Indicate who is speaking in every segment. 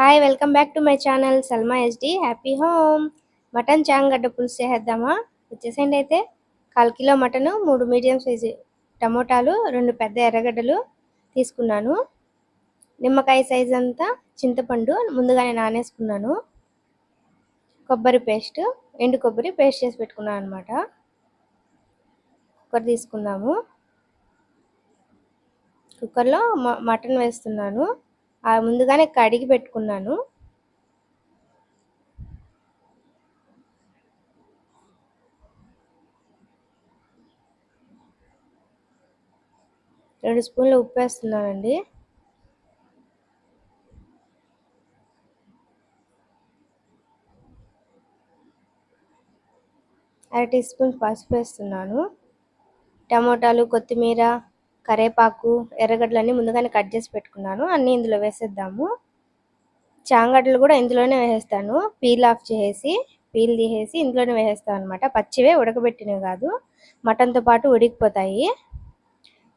Speaker 1: Hi welcome back to my channel Salma SD happy home mutton చాంగడ్డ పులుసు చేద్దామా వచ్చేసండి అయితే. కాల్ కిలో మటన్ మూడు మీడియం సైజు టమోటాలు రెండు పెద్ద ఎర్రగడ్డలు తీసుకున్నాను. నిమ్మకాయ సైజ్ అంతా చింతపండు ముందుగానే నానేసుకున్నాను. కొబ్బరి పేస్ట్ ఎండు కొబ్బరి పేస్ట్ చేసి పెట్టుకున్నాను అనమాట కుక్కర్ తీసుకున్నాము. కుక్కర్లో మటన్ వేస్తున్నాను. ముందుగానే కడిగి పెట్టుకున్నాను. రెండు స్పూన్లు ఉప్పు వేస్తున్నానండి. అర టీ స్పూన్ పసుపు వేస్తున్నాను. టమోటాలు కొత్తిమీర కరేపాకు ఎర్రగడ్డలన్నీ ముందుగానే కట్ చేసి పెట్టుకున్నాను. అన్నీ ఇందులో వేసేద్దాము. చాంగడ్డలు కూడా ఇందులోనే వేసేస్తాను. పీల్ ఆఫ్ చేసి పీల్ తీసేసి ఇందులోనే వేసేస్తాను అనమాట పచ్చివే ఉడకబెట్టినవి కాదు. మటన్తో పాటు ఉడికిపోతాయి.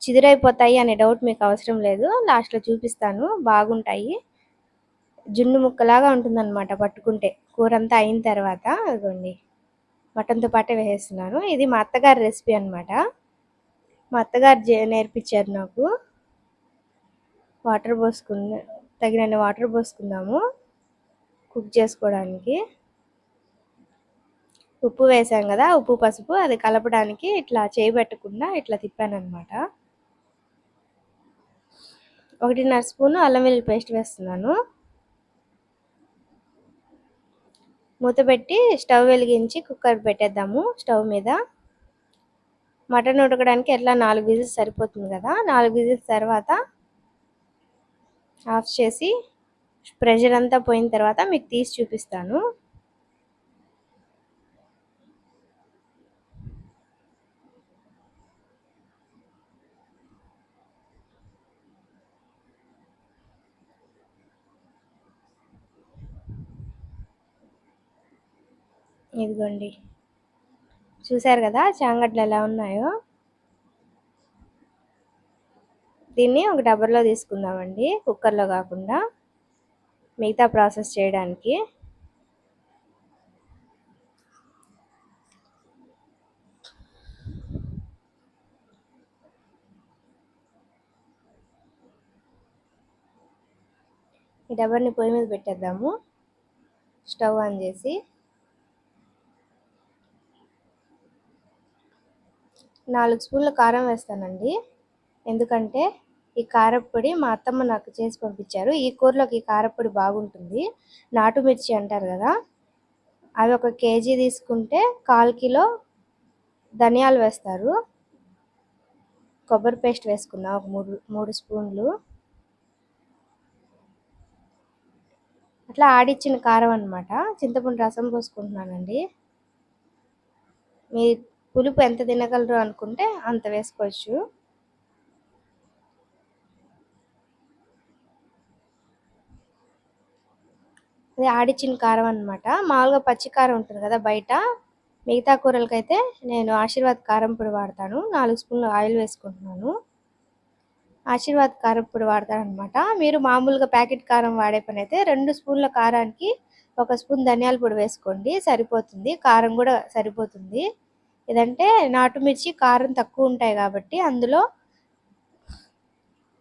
Speaker 1: చిదిరైపోతాయి అనే డౌట్ మీకు అవసరం లేదు. లాస్ట్లో చూపిస్తాను. బాగుంటాయి. జున్ను ముక్కలాగా ఉంటుందన్నమాట పట్టుకుంటే. కూర అంతా అయిన తర్వాత అదిగోండి. మటన్తో పాటే వేసేస్తున్నాను. ఇది మా అత్తగారి రెసిపీ అనమాట మా అత్తగారు నేర్పించారు నాకు. వాటర్ పోసుకున్న తగినన్ని వాటర్ పోసుకుందాము కుక్ చేసుకోవడానికి. ఉప్పు వేసాం కదా ఉప్పు పసుపు అది కలపడానికి ఇట్లా చేయబెట్టకుండా ఇట్లా తిప్పాను అనమాట ఒకటిన్నర స్పూను అల్లం వెల్లుల్లి పేస్ట్ వేస్తున్నాను. మూత పెట్టి స్టవ్ వెలిగించి కుక్కర్ పెట్టేద్దాము స్టవ్ మీద. మటన్ ఉడకడానికి ఎట్లా నాలుగు విజిల్స్ సరిపోతుంది కదా నాలుగు విజిల్స్ తర్వాత ఆఫ్ చేసి ప్రెషర్ అంతా పోయిన తర్వాత మీకు తీసి చూపిస్తాను. ఇదిగోండి. చూసారు కదా చాంగడ్లు ఎలా ఉన్నాయో? దీన్ని ఒక డబ్బర్లో తీసుకుందామండి కుక్కర్లో కాకుండా మిగతా ప్రాసెస్ చేయడానికి. ఈ డబ్బర్ని పొయ్యి మీద పెట్టేద్దాము స్టవ్ ఆన్ చేసి. నాలుగు స్పూన్ల కారం వేస్తానండి. ఎందుకంటే ఈ కారప్పొడి మా అత్తమ్మ నాకు చేసి పంపించారు. ఈ కూరలోకి ఈ కారప్పొడి బాగుంటుంది. నాటు మిర్చి అంటారు కదా అవి ఒక కేజీ తీసుకుంటే కాల్ కిలో ధనియాలు వేస్తారు. కొబ్బరి పేస్ట్ వేసుకున్నాం ఒక మూడు మూడు స్పూన్లు. అట్లా ఆడిచ్చిన కారం అనమాట చింతపండు రసం పోసుకుంటున్నానండి. మీ పులుపు ఎంత తినగలరు అనుకుంటే అంత వేసుకోవచ్చు. అది ఆడిచ్చిన కారం అనమాట మామూలుగా పచ్చి కారం ఉంటుంది కదా బయట. మిగతా కూరలకైతే నేను ఆశీర్వాద్ కారం పొడి వాడతాను. నాలుగు స్పూన్లు ఆయిల్ వేసుకుంటున్నాను. ఆశీర్వాద్ కారం పొడి వాడతానమాట మీరు మామూలుగా ప్యాకెట్ కారం వాడే పని అయితే రెండు స్పూన్ల కారానికి ఒక స్పూన్ ధనియాల పొడి వేసుకోండి. సరిపోతుంది. కారం కూడా సరిపోతుంది. ఇదంటే నాటు మిర్చి కారం తక్కువ ఉంటాయి కాబట్టి అందులో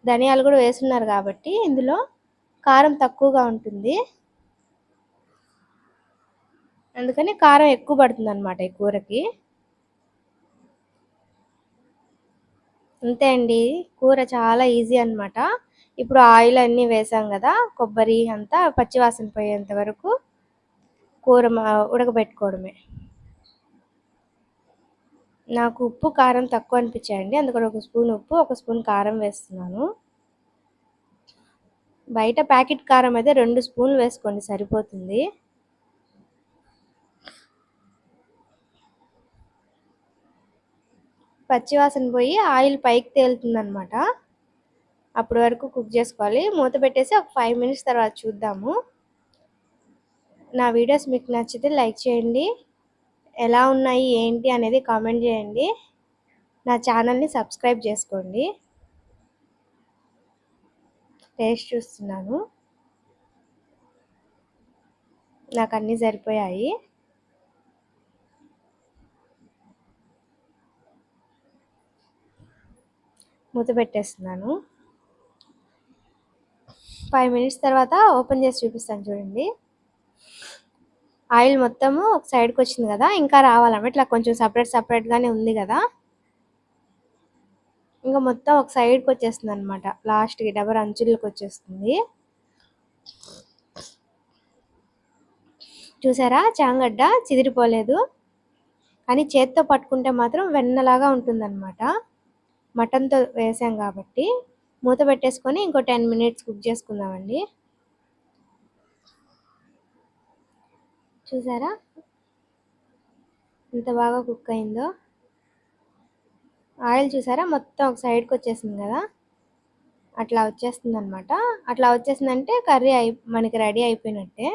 Speaker 1: ధనియాలు కూడా వేస్తున్నారు కాబట్టి ఇందులో కారం తక్కువగా ఉంటుంది. అందుకని కారం ఎక్కువ పడుతుంది అనమాట ఈ కూరకి. అంతే అండి కూర చాలా ఈజీ అనమాట ఇప్పుడు ఆయిల్ అన్నీ వేసాం కదా కొబ్బరి అంతా పచ్చివాసన పోయేంత వరకు కూర ఉడకబెట్టుకోవడమే. నాకు ఉప్పు కారం తక్కువ అనిపించాయండి. అందుకని ఒక స్పూన్ ఉప్పు ఒక స్పూన్ కారం వేస్తున్నాను. బయట ప్యాకెట్ కారం అయితే రెండు స్పూన్లు వేసుకోండి సరిపోతుంది. పచ్చివాసన పోయి ఆయిల్ పైకి తేలుతుందనమాట అప్పటి వరకు కుక్ చేసుకోవాలి. మూత పెట్టేసి ఒక ఫైవ్ మినిట్స్ తర్వాత చూద్దాము. నా వీడియోస్ మీకు నచ్చితే లైక్ చేయండి. ఎలా ఉన్నాయి ఏంటి అనేది కామెంట్ చేయండి. నా ఛానల్ని సబ్స్క్రైబ్ చేసుకోండి. టేస్ట్ చూస్తున్నాను. నాకు అన్నీ సరిపోయాయి. మూత పెట్టేస్తున్నాను. ఫైవ్ మినిట్స్ తర్వాత ఓపెన్ చేసి చూపిస్తాను చూడండి. ఆయిల్ మొత్తము ఒక సైడ్కి వచ్చింది కదా ఇంకా రావాలన్నమాట. ఇట్లా కొంచెం సపరేట్ సపరేట్గానే ఉంది కదా. ఇంకా మొత్తం ఒక సైడ్కి వచ్చేస్తుంది అనమాట లాస్ట్కి డబర్ అంచులకు వచ్చేస్తుంది. చూసారా? చాంగడ్డ చిదిరిపోలేదు. కానీ చేత్తో పట్టుకుంటే మాత్రం వెన్నలాగా ఉంటుందన్నమాట. మటన్తో వేసాం కాబట్టి. మూత పెట్టేసుకొని ఇంకో టెన్ మినిట్స్ కుక్ చేసుకుందామండి. చూసారా? ఎంత బాగా కుక్ అయిందో. ఆయిల్ చూసారా? మొత్తం ఒక సైడ్కి వచ్చేసింది కదా. అట్లా వచ్చేస్తుంది అనమాట అట్లా వచ్చేసిందంటే కర్రీ అయి మనకి రెడీ అయిపోయినట్టే.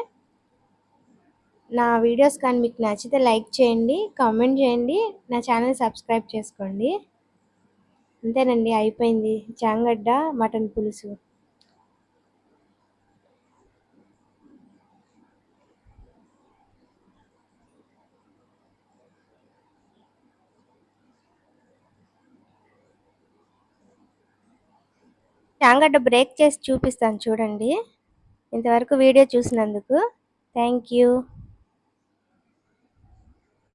Speaker 1: నా వీడియోస్ కానీ మీకు నచ్చితే లైక్ చేయండి కామెంట్ చేయండి నా ఛానల్ సబ్స్క్రైబ్ చేసుకోండి. అంతేనండి అయిపోయింది. చాంగడ్డ మటన్ పులుసు. చాంగడ్డ బ్రేక్ చేసి చూపిస్తాను చూడండి. ఇంతవరకు వీడియో చూసినందుకు థ్యాంక్ యూ.